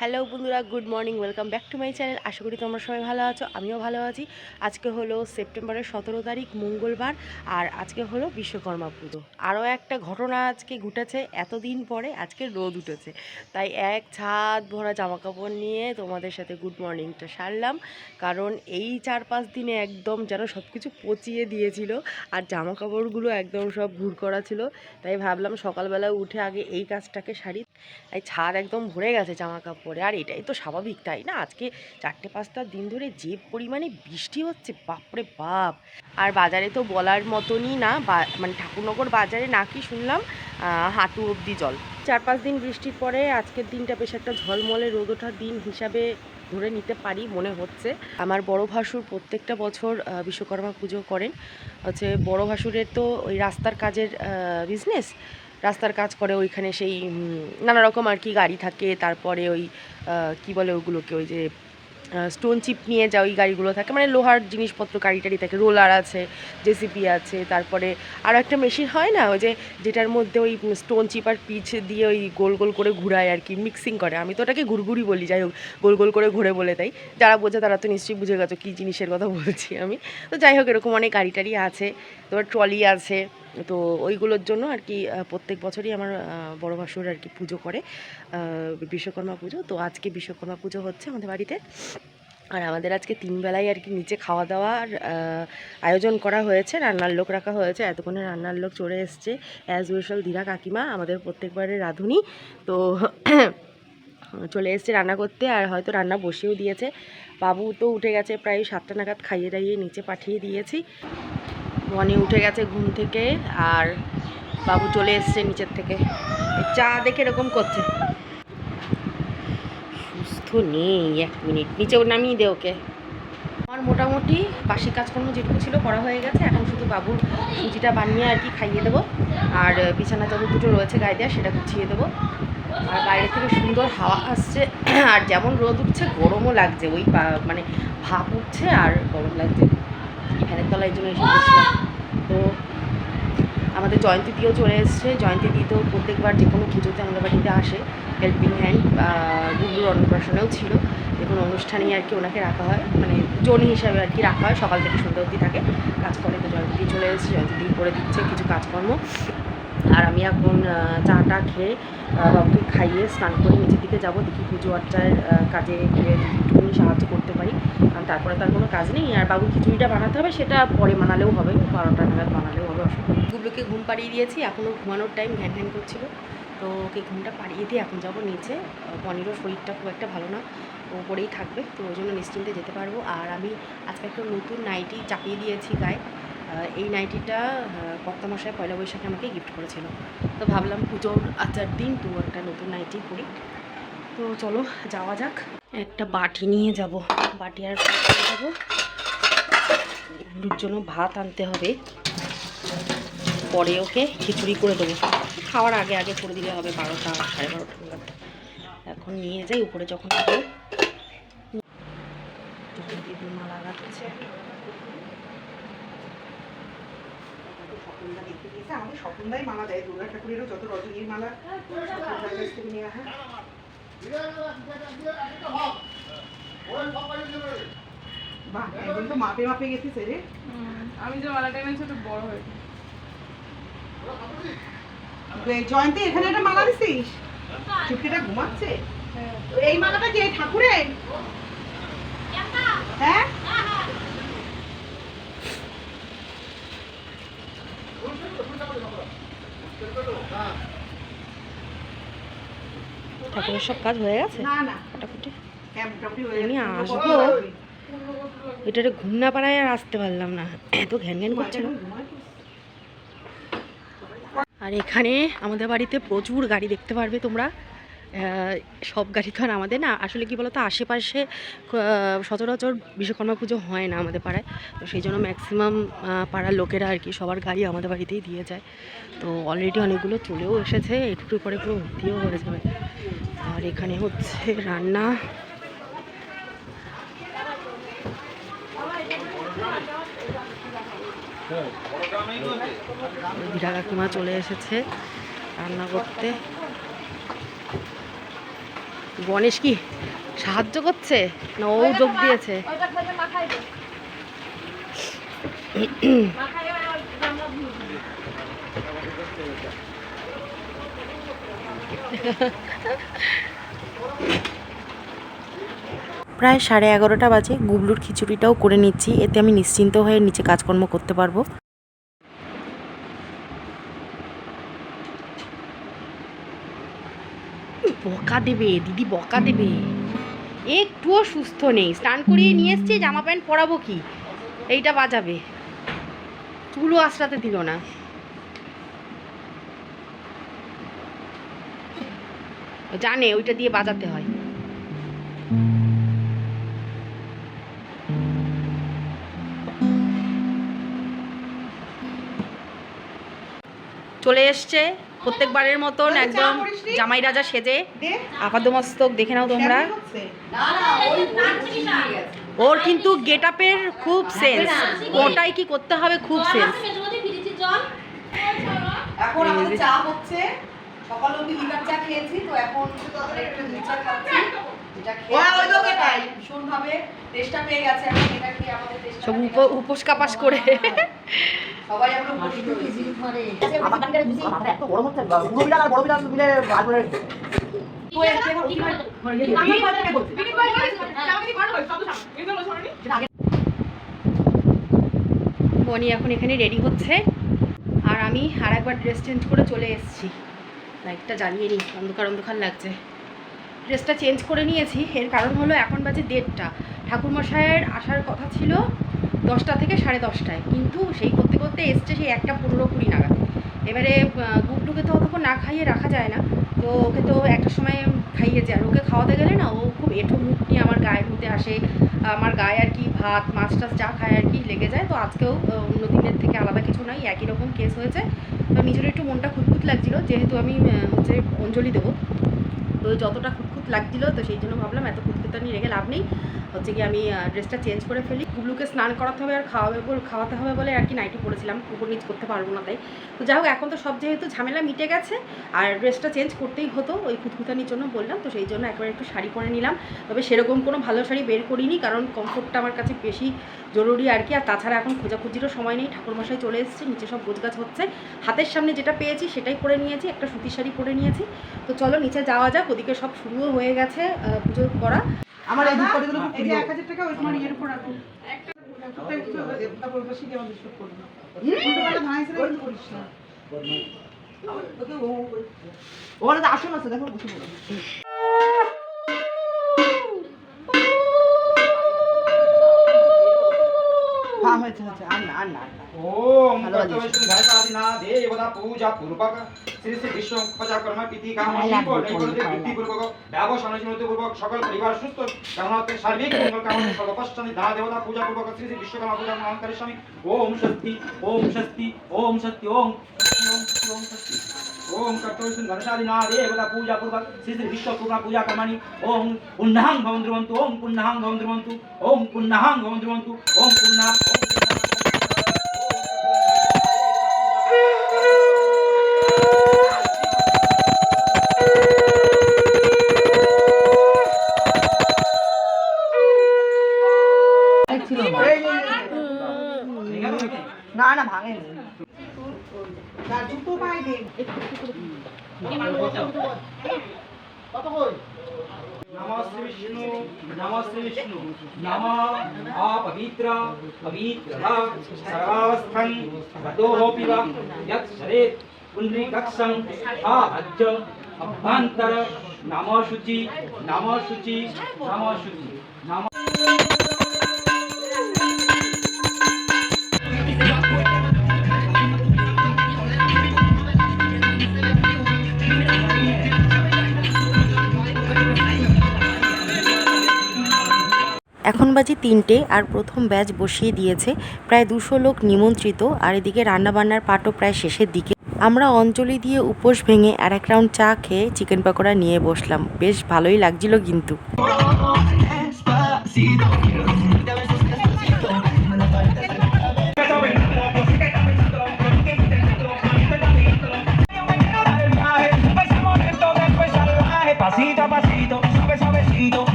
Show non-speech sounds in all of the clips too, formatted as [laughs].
Hello বন্ধুরা, good morning, welcome back to my channel. আশা করি তোমরা সবাই ভালো আছো, আমিও ভালো আছি। আজকে হলো সেপ্টেম্বরের সতেরো তারিখ, মঙ্গলবার, আর আজকে হলো বিশ্বকর্মা পুজো। আরও একটা ঘটনা আজকে ঘটেছে, এতদিন পরে আজকে রোদ উঠেছে। তাই এক ছাদ ভরা জামা কাপড় নিয়ে তোমাদের সাথে গুড মর্নিংটা সারলাম, কারণ এই চার পাঁচ দিনে একদম যেন সব কিছু পচিয়ে দিয়েছিল, আর জামা কাপড়গুলো একদম সব ভুর করা ছিল। তাই ভাবলাম সকালবেলা উঠে আগে এই কাজটাকে সারি। এই ছাদ একদম ভরে গেছে জামা কাপড়ে আর এটাই তো স্বাভাবিক, তাই না? আজকে চারটে পাঁচটা দিন ধরে যে পরিমাণে বৃষ্টি হচ্ছে, বাপরে বাপ! আর বাজারে তো বলার মতনই না মানে ঠাকুরনগর বাজারে নাকি শুনলাম হাঁটু অবধি জল। চার পাঁচ দিন বৃষ্টির পরে আজকের দিনটা বেশ একটা ঝলমলে রোদ ওঠার দিন হিসাবে ধরে নিতে পারি মনে হচ্ছে। আমার বড় ভাসুর প্রত্যেকটা বছর বিশ্বকর্মা পুজো করেন। হচ্ছে বড় ভাসুরের তো ওই রাস্তার কাজের বিজনেস রাস্তার কাজ করে, ওইখানে সেই নানা রকম আর কি গাড়ি থাকে। তারপরে ওই কি বলে ওগুলোকে, ওই যে স্টোন চিপ নিয়ে যা, ওই গাড়িগুলো থাকে। মানে লোহার জিনিসপত্র, গাড়ি টাড়ি থাকে রোলার আছে জেসিপি আছে, তারপরে আরও একটা মেশিন হয় না? ওই যে, যেটার মধ্যে ওই স্টোন চিপ আর পিচ দিয়ে ওই গোল গোল করে ঘুরায় আর কি মিক্সিং করে। আমি তো ওটাকে ঘুরঘুরি বলি, যাই হোক, গোল গোল করে ঘুরে বলে তাই যারা বোঝে তারা তো নিশ্চয়ই বুঝে গেছো কী জিনিসের কথা বলছি আমি। তো যাই হোক, এরকম অনেক গাড়ি টাড়ি আছে, তোমার ট্রলি আছে তো ওইগুলোর জন্য আর কি প্রত্যেক বছরই আমার বড় ভাসুর আর কি পুজো করে বিশ্বকর্মা পুজো। তো আজকে বিশ্বকর্মা পুজো হচ্ছে আমাদের বাড়িতে। আর আমাদের আজকে তিন বেলায় আর কি নিচে খাওয়া দাওয়ার আয়োজন করা হয়েছে। রান্নার লোক রাখা হয়েছে। এতক্ষণে রান্নার লোক চলে এসছে। অ্যাজ ইউজুয়াল ধীরা কাকিমা, আমাদের প্রত্যেকবারের রাঁধুনি। তো [clears throat] চলে এসছে রান্না করতে। আর হয়তো রান্না বসেও দিয়েছে। বাবু তো উঠে গেছে, প্রায় সাতটা নাগাদ খাইয়ে দাইয়ে নিচে পাঠিয়ে দিয়েছি। মনে উঠে গেছে ঘুম থেকে আর বাবু চলে এসছে নিচের থেকে। চা দেখে এরকম করছে। সুস্থ নেই এক মিনিট। নিচেও নামিয়ে দে ওকে। আমার মোটামুটি বাসি কাজকর্ম যেটুকু ছিল করা হয়ে গেছে। এখন শুধু বাবুর সুজিটা বানিয়ে আর কি খাইয়ে দেবো। আর বিছানা চাদর দুটো রয়েছে গায়ে দেওয়া, সেটা গুছিয়ে দেবো। আর বাইরে থেকে সুন্দর হাওয়া আসছে। আর যেমন রোদ উঠছে, গরমও লাগছে। ওই মানে ভাপ উঠছে আর গরম লাগছে। ফ্যানের তলায় জন্য এসে বসলাম। আমাদের জয়ন্তী দিয়েও চলে এসছে। তো প্রত্যেকবার যে কোনো পুজোতে আমাদের বাড়িতে আসে হেল্পিং হ্যান্ড গুগলুর অন্নপ্রাশনেও ছিল। এখন অনুষ্ঠানেই আর কি ওনাকে রাখা হয়। মানে জনি হিসাবে আর কি রাখা হয়। সকাল থেকে সন্ধ্যা অবধি থাকে। কাজ করে তো জয়ন্তী দিয়ে চলে এসছে। জয়ন্তী দি করে দিচ্ছে কিছু কাজকর্ম। আর আমি এখন আহ, চাটা খেয়ে বাবুকে খাইয়ে স্নান করে নিচের দিকে যাব। দেখি পুজো আর্চার কাজে একটুখানি সাহায্য করতে পারি। কারণ তারপরে তার কোনো কাজ নেই। আর বাবু খিচুড়িটা বানাতে হবে, সেটা পরে বানালেও হবে। বারোটা নাগাদ বানালেও হবে, অসুবিধা ঘুম পাড়িয়ে দিয়েছি। এখনও ঘুমানোর টাইম ঘ্যান ঘ্যান করছিল। তো ওকে ঘুমটা পাড়িয়ে দিয়ে এখন যাব নিচে। পনিরও শরীরটা খুব একটা ভালো না। ও পরেই থাকবে। তো ওই জন্য নিশ্চিন্তে যেতে পারব। আর আমি আজকে একটা নতুন নাইটি চাপিয়ে দিয়েছি গায়ে। এই নাইটিটা আহ, কর্তামশাই পয়লা বৈশাখে আমাকে গিফট করেছিল। তো ভাবলাম পুজোর আচার দিন তো একটা নতুন নাইটি পরি। তো চলো যাওয়া যাক। একটা বাটি নিয়ে যাব। বাটি আর নিয়ে জন্য ভাত আনতে হবে। পরে ওকে খিচুড়ি করে দেবো। খাওয়ার আগে আগে করে দিলে হবে বারোটা সাড়ে বারোটা নাগাদ। এখন নিয়ে যাই উপরে যখন যাব। দিদি মালা লাগাচ্ছে দেখতে গিয়েছে স্বপনদাই মালা দেয় দুর্গা ঠাকুরেরও যত রজনীর মালা স্বপনদার কাছ থেকে নেওয়া হয় বাহ একদম তো মাপে মাপে গেছিস রে। আমি যে মালাটা এনেছি ওটা বড় হয়েছে জয়ন্তী এখানে একটা মালা দিছিস? চুটকিটা ঘুমাচ্ছে? এই মালাটা কে ঠাকুরের হ্যাঁ ঠাকুরের সব কাজ হয়ে গেছে? আমি আসব। এটারে ঘুম না পাড়ায় আর আসতে পারলাম না। এত ঘ্যান ঘ্যান করছিল আর এখানে আমাদের বাড়িতে প্রচুর গাড়ি দেখতে পারবে তোমরা। সব গাড়ি তো আর আমাদের না। আসলে কি বলতো আশেপাশে সচরাচর বিশ্বকর্মা পুজো হয় না আমাদের পাড়ায়। তো সেই জন্য ম্যাক্সিমাম পাড়ার লোকেরা আর কি সবার গাড়ি আমাদের বাড়িতেই দিয়ে যায়। তো অলরেডি অনেকগুলো চলেও এসেছে। একটু পরে পুরো ভর্তিও হয়ে যাবে। আর এখানে হচ্ছে রান্না। দিদা কাকিমা চলে এসেছে রান্না করতে। গণেশ কি সাহায্য করছে না ও যোগ দিয়েছে? [laughs] প্রায় সাড়ে এগারোটা বাজে। গুবলুর খিচুড়িটাও করে নিচ্ছি। এতে আমি নিশ্চিন্ত হয়ে নিচে কাজকর্ম করতে পারব। বকা দেবে, দিদি বকা দেবে। একটুও সুস্থ নেই। স্নান করিয়ে নিয়ে এসছি, জামা প্যান্ট পরাবো কি? এইটা বাজাবে। চুলও আশ্রাতে দিল না। জানে, ওইটা দিয়ে বাজাতে হয়। চলে এসছে। প্রত্যেকবারের মতন একদম জামাই রাজা সেজে। আপাদমস্তক দেখে নাও তোমরা। ওর কিন্তু গেট আপের খুব সেন্স। ওটাই কি করতে হবে খুব সেন্স। এখন আমাদের চা হচ্ছে। সকালে চা খেয়েছি তো এখন একটু চা খাচ্ছি। যেটা খেয়ে ভীষণ ভাবে টেস্টটা পেয়ে গেছে এখন এটা খেয়ে আমাদের টেস্টটা সব উপ- উপোস কাপাস করে। সবাই আমরা উপস্থিত হয়েছি। বনি এখন এখানে রেডি হচ্ছে। আর আমি আর একবার ড্রেস চেঞ্জ করে চলে এসেছি। লাইটটা জ্বালিয়ে নিই। অন্ধকার অন্ধকার লাগছে। ড্রেসটা চেঞ্জ করে নিয়েছি। এর কারণ হলো এখন বাজে দেড়টা। ঠাকুরমশাইয়ের আসার কথা ছিল দশটা থেকে সাড়ে দশটায়। কিন্তু সেই করতে করতে এসছে সেই একটা পনেরো কুড়ি নাগাদ। এবারে গুবলুকে তো অতক্ষণ না খাইয়ে রাখা যায় না। তো ওকে তো একটা সময় খাইয়েছে। আর ওকে খাওয়াতে গেলে না, ও খুব এঁঠো মুখ নিয়ে আমার গায়ের মধ্যে আসে। আমার গায়ে আর কি ভাত, মাছ টাছ যা খায় আর কি লেগে যায়। তো আজকেও অন্য দিনের থেকে আলাদা কিছু নয় একই রকম কেস হয়েছে। তো নিজের একটু মনটা খুঁতখুত লাগছিল। যেহেতু আমি হচ্ছে অঞ্জলি দেবো। যতটা খুঁতখুত লাগছিল তো সেই জন্য ভাবলাম এত খুঁতখুতানি রেখে লাভ নেই। হচ্ছে কি আমি ড্রেসটা চেঞ্জ করে ফেলি। কুবলুকে স্নান করাতে হবে আর খাওয়াবে খাওয়াতে হবে বলে আর কি নাইটি পরেছিলাম উপর নিচ করতে পারব না তাই। তো যাই হোক, এখন তো সব যেহেতু ঝামেলা মিটে গেছে, আর ড্রেসটা চেঞ্জ করতেই হতো ওই খুঁতখুতানির জন্য বললাম। তো সেই জন্য একবার একটু শাড়ি পরে নিলাম। তবে সেরকম কোনো ভালো শাড়ি বের করিনি, কারণ কমফোর্টটা আমার কাছে বেশি জরুরি আর কি। আর তাছাড়া এখন খোঁজাখুঁজিরও সময় নেই, ঠাকুরমশাই চলে এসেছে, নিচে সব গোছগাছ হচ্ছে। হাতের সামনে যেটা পেয়েছি সেটাই পরে নিয়েছি, একটা সুতির শাড়ি পরে নিয়েছি। তো চলো, নিচে যাওয়া যাক, ওদিকে সব শুরুও হয়ে গেছে পুজো করা। আমার এই দুটো গুলো এই 1000 টাকা ওই তোমার ইয়ের উপর রাখো। একটা ওরা তো আসন আছে দেখো বসে পড়ো হ্যাঁ হয়েছে হয়েছে আর না আর না আর না ओम हेलो, अजीत। कर्तव्यसिंहासनादिना देवता पूजा पूर्वक श्री श्री विश्व पूजा कर्म पीति काम শিল্প নৈপুণ্যতে বৃদ্ধি পূর্বক ব্যবসা অনুষ্ঠিত পূর্বক সকল পরিবার সুস্থ কামনাতে সার্বিক মঙ্গল কামনা সর্বপশ্চানি দান দেবতা পূজা পূর্বক শ্রী শ্রী বিশ্বকর্মা পূজা নাম করিষ্যামি ওম শক্তি ওম শক্তি ওম শক্তি ওম শক্তি, ওম শক্তি, ওম শক্তি ओम कर्तव्यसिंहासनादिना देवता पूजा पूर्वक श्री श्री विश्वकर्मा पूजा कर्माणि ओम पुण्यहं भवं ध्रुवन्तु ओम पुण्यहं भवं ध्रुवन्तु ओम पुण्यहं भवं ध्रुवन्तु ओम पुण्यहं না না ভাঙে না জুতো পাই দে नमः श्री विष्णु नमः श्री विष्णु नमः अपवित्र पवित्रः सर्वावस्थं गतोऽपि वा यत् शरेत् पुण्ड्रीकक्षं आहज्य अभ्यन्तर नमः शुचि नमः शुचि नमः शुचि नमः এখন বাজে তিনটে আর প্রথম ব্যাচ বসিয়ে দিয়েছে। প্রায় দুশো লোক নিমন্ত্রিত আর এদিকে রান্নাবান্নার পাটও প্রায় শেষের দিকে। আমরা অঞ্জলি দিয়ে উপোস ভেঙে আর এক রাউন্ড চা খেয়ে চিকেন পকোড়া নিয়ে বসলাম। বেশ ভালোই লাগছিল কিন্তু।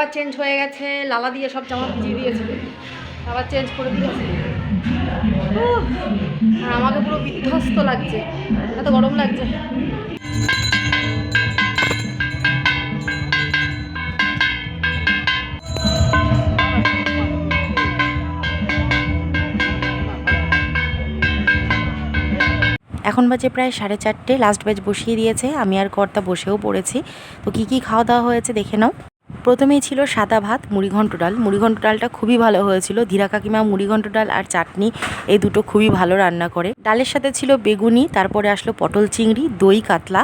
আবার চেঞ্জ হয়ে গেছে, লালা দিয়ে সব জামা ভিজিয়ে দিয়েছে। আবার চেঞ্জ করে দিয়েছে। আর আমাকে পুরো বিধ্বস্ত লাগছে, এত গরম লাগছে। এখন বাজে প্রায় সাড়ে চারটে লাস্ট ব্যাচ বসিয়ে দিয়েছে, আমি আর কর্তা বসেও পড়েছি। তো কি কি খাওয়া দাওয়া হয়েছে দেখে নাও। প্রথমেই ছিল সাদা ভাত, মুড়িঘণ্ট ডাল। মুড়িঘণ্ট ডালটা খুবই ভালো হয়েছিল। ধীরা কাকিমা মুড়িঘণ্ট ডাল আর চাটনি এই দুটো খুবই ভালো রান্না করে। ডালের সাথে ছিল বেগুনি, তারপরে আসলো পটল চিংড়ি, দই কাতলা,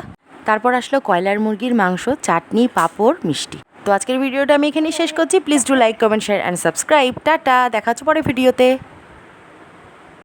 তারপর আসলো কয়লার মুরগির মাংস, চাটনি, পাঁপড়, মিষ্টি। তো আজকের ভিডিওটা আমি এখানেই শেষ করছি। Please do like comment share and subscribe tata দেখাচ্ছ পরে ভিডিওতে।